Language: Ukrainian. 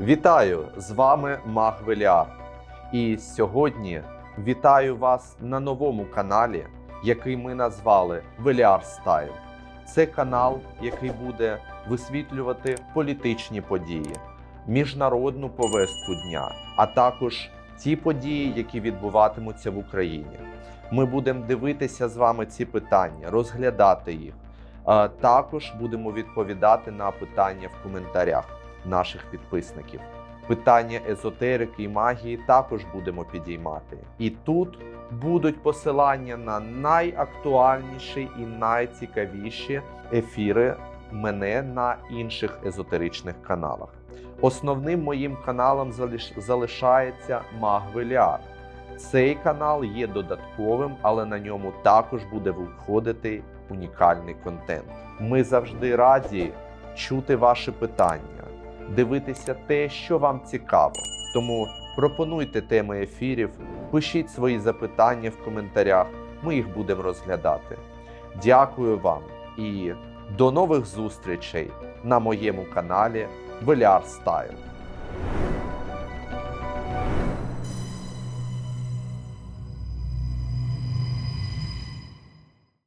Вітаю! З вами Маг Веліар. І сьогодні вітаю вас на новому каналі, який ми назвали Веліар Стайл. Це канал, який буде висвітлювати політичні події, міжнародну повестку дня, а також ті події, які відбуватимуться в Україні. Ми будемо дивитися з вами ці питання, розглядати їх. Також будемо відповідати на питання в коментарях наших підписників. Питання езотерики і магії також будемо підіймати. І тут будуть посилання на найактуальніші і найцікавіші ефіри мене на інших езотеричних каналах. Основним моїм каналом залиш- залишається Маг Веліар. Цей канал є додатковим, але на ньому також буде виходити унікальний контент. Ми завжди раді чути ваші питання, дивитися те, що вам цікаво. Тому пропонуйте теми ефірів, пишіть свої запитання в коментарях. Ми їх будемо розглядати. Дякую вам і до нових зустрічей на моєму каналі Веляр Стайл.